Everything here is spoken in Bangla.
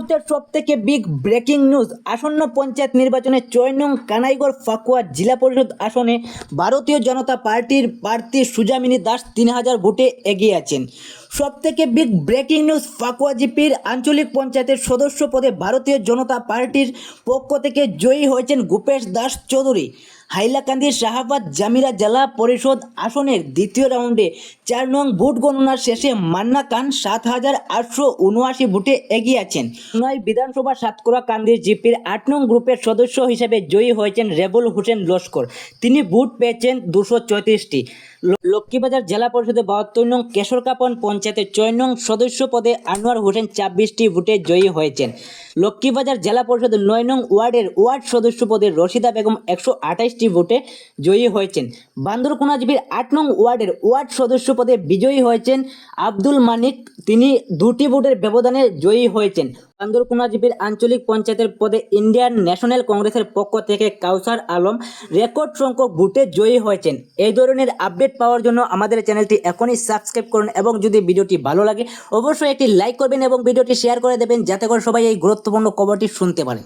মুহূর্তের সব থেকে বিগ ব্রেকিং নিউজ আসন্ন পঞ্চায়েত নির্বাচনে ছয় নং কানাইগড় ফাকুয়া জেলা পরিষদ আসনে ভারতীয় জনতা পার্টির প্রার্থী সুজামিনী দাস তিন হাজার ভোটে এগিয়ে আছেন। সব থেকে বিগ ব্রেকিং নিউজ ফাকুয়া জিপির আঞ্চলিক পঞ্চায়েতের সদস্য পদে ভারতীয় জনতা পার্টির পক্ষ থেকে জয়ী হয়েছেন ভূপেশ দাস চৌধুরী। হাইলাকান্দি শাহাবাদ জামিরা জেলা পরিষদ আসনের দ্বিতীয় রাউন্ডে চার নং ভোট গণনার শেষে মান্না খান সাত হাজার আটশো উনআশি ভোটে এগিয়ে আছেন। নয় বিধানসভা সাতকরা কান্দির জিপির আট নং গ্রুপের সদস্য হিসেবে জয়ী হয়েছেন রেবুল হোসেন লস্কর। তিনি ভোট পেয়েছেন দুশো চৌত্রিশটি। লক্ষ্মীবাজার জেলা পরিষদে বাহাত্তর নং কেশরকাপন পঞ্চায়েতের ছয় নং সদস্য পদে আনোয়ার হোসেন ছাব্বিশটি ভোটে জয়ী হয়েছেন। লক্ষ্মীবাজার জেলা পরিষদের নয় নং ওয়ার্ডের ওয়ার্ড সদস্য পদে রশিদা বেগম একশো আঠাশটি ভোটে জয়ী হয়েছেন। বান্দরকুনাজবির আট নং ওয়ার্ডের ওয়ার্ড সদস্য পদে বিজয়ী হয়েছেন আব্দুল মানিক। তিনি দুটি ভোটের ব্যবধানে জয়ী হয়েছেন। বান্দরকুনাজবির আঞ্চলিক পঞ্চায়েতের পদে ইন্ডিয়ান ন্যাশনাল কংগ্রেসের পক্ষ থেকে কাউসার আলম রেকর্ড সংখ্যক ভোটে জয়ী হয়েছেন। এই ধরনের আপডেট পাওয়ার জন্য আমাদের চ্যানেলটি এখনই সাবস্ক্রাইব করুন এবং যদি ভিডিওটি ভালো লাগে, অবশ্যই একটি লাইক করবেন এবং ভিডিওটি শেয়ার করে দেবেন, যাতে করে সবাই এই গুরুত্বপূর্ণ খবরটি শুনতে পারে।